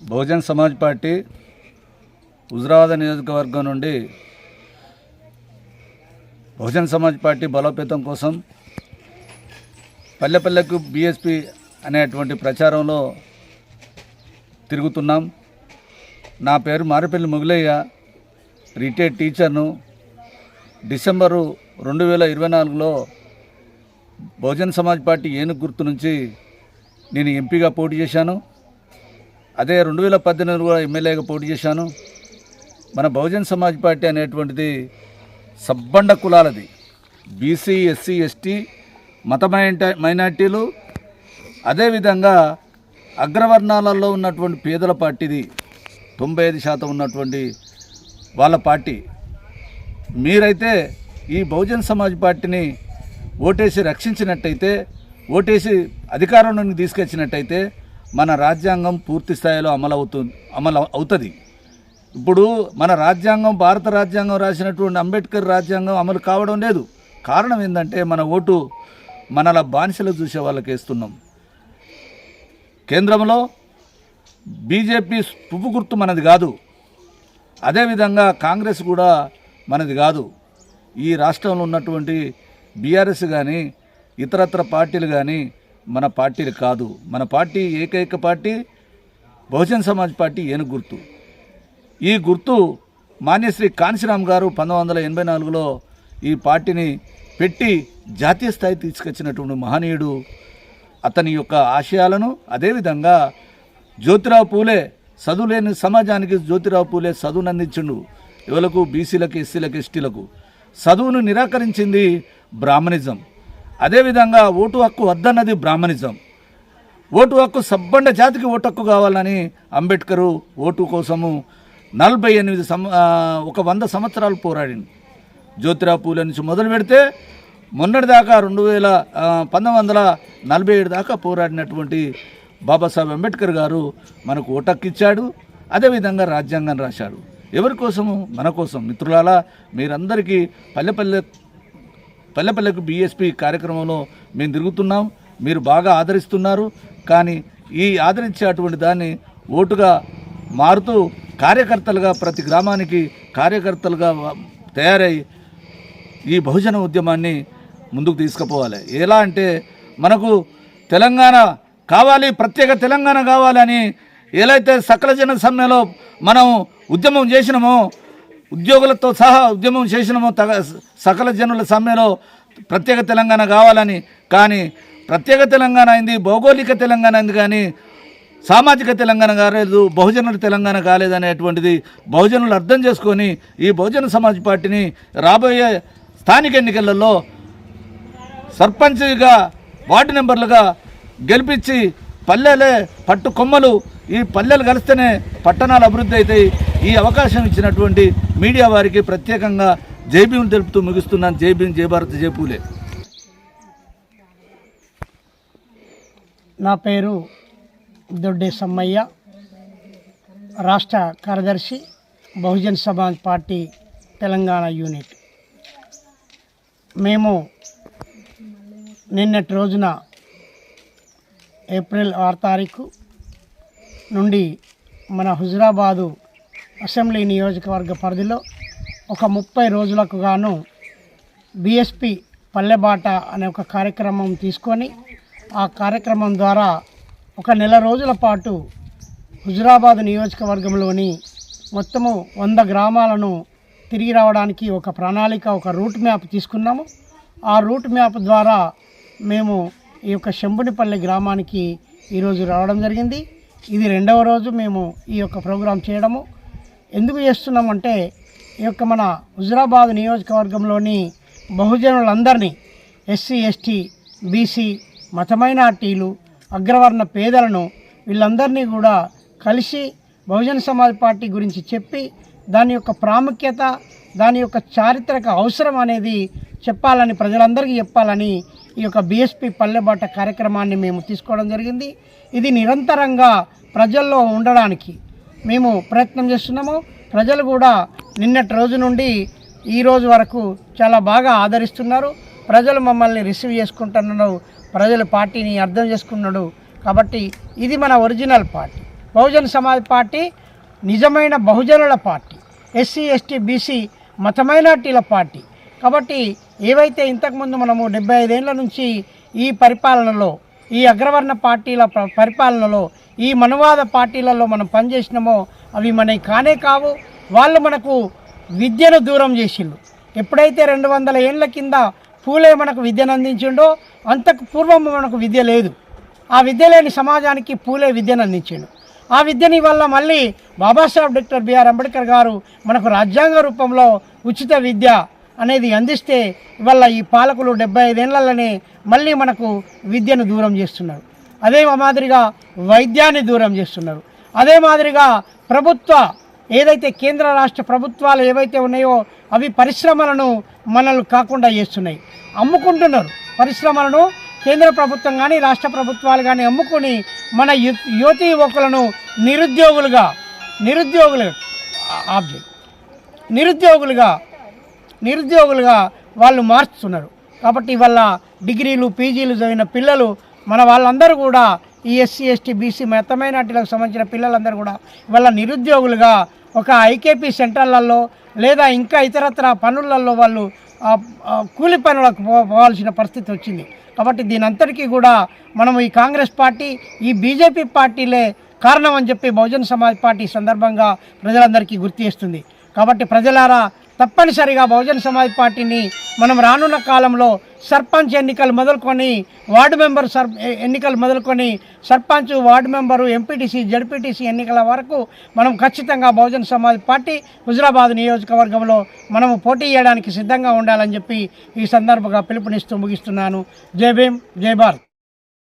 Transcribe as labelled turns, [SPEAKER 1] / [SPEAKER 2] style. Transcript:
[SPEAKER 1] Bahujan Samaj party Huzurabad నియోజకవర్గం నుండి Bahujan Samaj party బలోపేతం కోసం పల్లె పల్లెకు బీఎస్పీ అనేటువంటి ప్రచారంలో తిరుగుతున్నాం. నా పేరు మారిపల్లి ముగులయ్య. రిటైర్డ్ టీచర్ను డిసెంబరు రెండు వేల ఇరవై నాలుగులో బహుజన్ సమాజ్ పార్టీ ఏనుగు గుర్తు నుంచి నేను ఎంపీగా పోటీ చేశాను. అదే రెండు వేల పద్దెనిమిది కూడా ఎమ్మెల్యేగా పోటీ చేశాను. మన బహుజన్ సమాజ్ పార్టీ అనేటువంటిది సబ్బండ కులాలది. బీసీ ఎస్సీ ఎస్టీ మత మైనార్టీలు అదేవిధంగా అగ్రవర్ణాలలో ఉన్నటువంటి పేదల పార్టీది తొంభై ఐదు శాతం ఉన్నటువంటి వాళ్ళ పార్టీ. మీరైతే ఈ బహుజన్ సమాజ్ పార్టీని ఓటేసి రక్షించినట్టయితే ఓటేసి అధికారంలోకి తీసుకొచ్చినట్టయితే మన రాజ్యాంగం పూర్తి స్థాయిలో అమలు అవుతుంది అమలు అవుతుంది. ఇప్పుడు మన రాజ్యాంగం భారత రాజ్యాంగం రాసినటువంటి అంబేద్కర్ రాజ్యాంగం అమలు కావడం లేదు. కారణం ఏంటంటే మన ఓటు మనల బానిసలు చూసే వాళ్ళకి వేస్తున్నాం కేంద్రంలో బీజేపీ పువ్వు గుర్తు మనది కాదు. అదేవిధంగా కాంగ్రెస్ కూడా మనది కాదు. ఈ రాష్ట్రంలో ఉన్నటువంటి బీఆర్ఎస్ కానీ ఇతరత్ర పార్టీలు కానీ మన పార్టీలు కాదు. మన పార్టీ ఏకైక పార్టీ బహుజన్ సమాజ్ పార్టీ ఏనుగు గుర్తు ఈ గుర్తు మాన్యశ్రీ కాంశీరామ్ గారు పంతొమ్మిది వందల ఎనభై నాలుగులో ఈ పార్టీని పెట్టి జాతీయ స్థాయి తీసుకొచ్చినటువంటి మహనీయుడు. అతని యొక్క ఆశయాలను అదేవిధంగా జ్యోతిరావు పూలే చదువులేని సమాజానికి జ్యోతిరావు పూలే చదువును అందించిండు ఎవలకు బీసీలకు ఎస్సీలకు ఎస్టీలకు చదువును నిరాకరించింది బ్రాహ్మణిజం. అదేవిధంగా ఓటు హక్కు వద్దన్నది బ్రాహ్మణిజం. ఓటు హక్కు సబ్బండ జాతికి ఓటు హక్కు కావాలని అంబేద్కరు ఓటు కోసము నలభై ఎనిమిది సం ఒక వంద సంవత్సరాలు పోరాడింది. జ్యోతిరా పూల నుంచి మొదలు పెడితే మొన్నటిదాకా రెండు వేల పంతొమ్మిది వందల నలభై ఏడు దాకా పోరాడినటువంటి బాబాసాహెబ్ అంబేద్కర్ గారు మనకు ఓటక్కిచ్చాడు అదేవిధంగా రాజ్యాంగం రాశాడు. ఎవరి కోసము? మన కోసం. మిత్రులాలా మీరందరికీ పల్లె పల్లె పల్లెపల్లెకు బీఎస్పీ కార్యక్రమంలో మేము తిరుగుతున్నాం. మీరు బాగా ఆదరిస్తున్నారు. కానీ ఈ ఆదరించేటువంటి దాన్ని ఓటుగా మారుతూ కార్యకర్తలుగా ప్రతి గ్రామానికి కార్యకర్తలుగా తయారై ఈ బహుజన ఉద్యమాన్ని ముందుకు తీసుకుపోవాలి. ఎలా అంటే మనకు తెలంగాణ కావాలి ప్రత్యేక తెలంగాణ కావాలని ఏలైతే సకల జన సమ్మెలో మనం ఉద్యమం చేసినామో ఉద్యోగులతో సహా ఉద్యమం చేసినామో తగ సకల జనుల సమ్మెలో ప్రత్యేక తెలంగాణ కావాలని కానీ ప్రత్యేక తెలంగాణ అయింది భౌగోళిక తెలంగాణ అయింది కానీ సామాజిక తెలంగాణ కాలేదు బహుజనుల తెలంగాణ కాలేదనేటువంటిది బహుజనులు అర్థం చేసుకొని ఈ బహుజన సమాజ్ పార్టీని రాబోయే స్థానిక ఎన్నికలలో సర్పంచ్గా వార్డు నెంబర్లుగా గెలిపించి పల్లెలే పట్టు కొమ్మలు ఈ పల్లెలు కలిస్తేనే పట్టణాలు అభివృద్ధి అవుతాయి. ఈ అవకాశం ఇచ్చినటువంటి మీడియా వారికి ప్రత్యేకంగా జై తెలుపుతూ ముగిస్తున్నాను. జై జయభారత్ జయపూలే
[SPEAKER 2] నా పేరు దొడ్డే సమ్మయ్య. రాష్ట్ర కార్యదర్శి బహుజన్ సమాజ్ పార్టీ తెలంగాణ యూనిట్. మేము నిన్నటి రోజున ఏప్రిల్ ఆరు తారీఖు నుండి మన హుజురాబాదు అసెంబ్లీ నియోజకవర్గ పరిధిలో ఒక ముప్పై రోజులకు గాను బిఎస్పి పల్లెబాట అనే ఒక కార్యక్రమం తీసుకొని ఆ కార్యక్రమం ద్వారా ఒక నెల రోజుల పాటు హుజురాబాద్ నియోజకవర్గంలోని మొత్తము వంద గ్రామాలను తిరిగి రావడానికి ఒక ప్రణాళిక ఒక రూట్ మ్యాప్ తీసుకున్నాము. ఆ రూట్ మ్యాప్ ద్వారా మేము ఈ యొక్క శంభునిపల్లి గ్రామానికి ఈరోజు రావడం జరిగింది. ఇది రెండవ రోజు మేము ఈ యొక్క ప్రోగ్రాం చేయడము. ఎందుకు చేస్తున్నామంటే ఈ యొక్క మన హుజురాబాద్ నియోజకవర్గంలోని బహుజనులందరినీ ఎస్సీ ఎస్టీ బీసీ మత మైనార్టీలు అగ్రవర్ణ పేదలను వీళ్ళందరినీ కూడా కలిసి బహుజన సమాజ్ పార్టీ గురించి చెప్పి దాని యొక్క ప్రాముఖ్యత దాని యొక్క చారిత్రక అవసరం అనేది చెప్పాలని ప్రజలందరికీ చెప్పాలని ఈ యొక్క బీఎస్పీ పల్లెబాట కార్యక్రమాన్ని మేము తీసుకోవడం జరిగింది. ఇది నిరంతరంగా ప్రజల్లో ఉండడానికి మేము ప్రయత్నం చేస్తున్నాము. ప్రజలు కూడా నిన్నటి రోజు నుండి ఈ రోజు వరకు చాలా బాగా ఆదరిస్తున్నారు. ప్రజలు మమ్మల్ని రిసీవ్ చేసుకుంటున్నారు. ప్రజలు పార్టీని అర్థం చేసుకున్నాడు. కాబట్టి ఇది మన original party. Bahujan Samaj party నిజమైన బహుజనుల పార్టీ ఎస్సీ ఎస్టీ బీసీ మత మైనార్టీల పార్టీ. కాబట్టి ఏవైతే ఇంతకుముందు మనము డెబ్బై ఐదేళ్ళ నుంచి ఈ పరిపాలనలో ఈ అగ్రవర్ణ పార్టీల ప- పరిపాలనలో ఈ మనువాద పార్టీలలో మనం పనిచేసినామో అవి మనకి కానే కావు. వాళ్ళు మనకు విద్యను దూరం చేసిండు ఎప్పుడైతే రెండు వందల ఏళ్ళ కింద పూలే మనకు విద్యను అందించిండో అంతకు పూర్వం మనకు విద్య లేదు. ఆ విద్య లేని సమాజానికి పూలే విద్యను అందించిండు ఆ విద్యని వల్ల మళ్ళీ బాబాసాహెబ్ డాక్టర్ బిఆర్ అంబేద్కర్ గారు మనకు రాజ్యాంగ రూపంలో ఉచిత విద్య అనేది అందిస్తే ఇవాళ ఈ పాలకులు డెబ్బై ఐదేళ్ళలోనే మళ్ళీ మనకు విద్యను దూరం చేస్తున్నారు. అదే మాదిరిగా వైద్యాన్ని దూరం చేస్తున్నారు. అదే మాదిరిగా ప్రభుత్వ ఏదైతే కేంద్ర రాష్ట్ర ప్రభుత్వాలు ఏవైతే ఉన్నాయో అవి పరిశ్రమలను మనల్ని కాకుండా చేస్తున్నాయి. అమ్ముకుంటున్నారు పరిశ్రమలను. కేంద్ర ప్రభుత్వం కానీ రాష్ట్ర ప్రభుత్వాలు కానీ అమ్ముకొని మన యు- యువతి యువకులను నిరుద్యోగులుగా నిరుద్యోగులు ఆబ్జెక్ట్ నిరుద్యోగులుగా నిరుద్యోగులుగా వాళ్ళు మార్చుతున్నారు. కాబట్టి ఇవాళ డిగ్రీలు పీజీలు చదివిన పిల్లలు మన వాళ్ళందరూ కూడా ఈ ఎస్సీ ఎస్టీ బీసీ మెత్తమైన మైనార్టీలకు సంబంధించిన పిల్లలందరూ కూడా ఇవాళ నిరుద్యోగులుగా ఒక ఐకేపీ సెంటర్లలో లేదా ఇంకా ఇతరత్ర పనులలో వాళ్ళు కూలి పనులకు పో పోవాల్సిన పరిస్థితి వచ్చింది. కాబట్టి దీని అంతటికీ కూడా మనం ఈ కాంగ్రెస్ పార్టీ ఈ బీజేపీ పార్టీలే కారణం అని చెప్పి బహుజన సమాజ్ పార్టీ సందర్భంగా ప్రజలందరికీ గుర్తు చేస్తుంది. కాబట్టి ప్రజలారా తప్పనిసరిగా బహుజన సమాజ్ పార్టీని మనం రానున్న కాలంలో సర్పంచ్ ఎన్నికలు మొదలుకొని వార్డు మెంబర్ సర్ ఎన్నికలు మొదలుకొని sarpanch ward member MPTC ZPTC ఎన్నికల వరకు మనం ఖచ్చితంగా బహుజన సమాజ్ పార్టీ హుజరాబాద్ నియోజకవర్గంలో మనము పోటీ చేయడానికి సిద్ధంగా ఉండాలని చెప్పి ఈ సందర్భంగా పిలుపునిస్తూ ముగిస్తున్నాను. జై భీమ్ జై భారత్.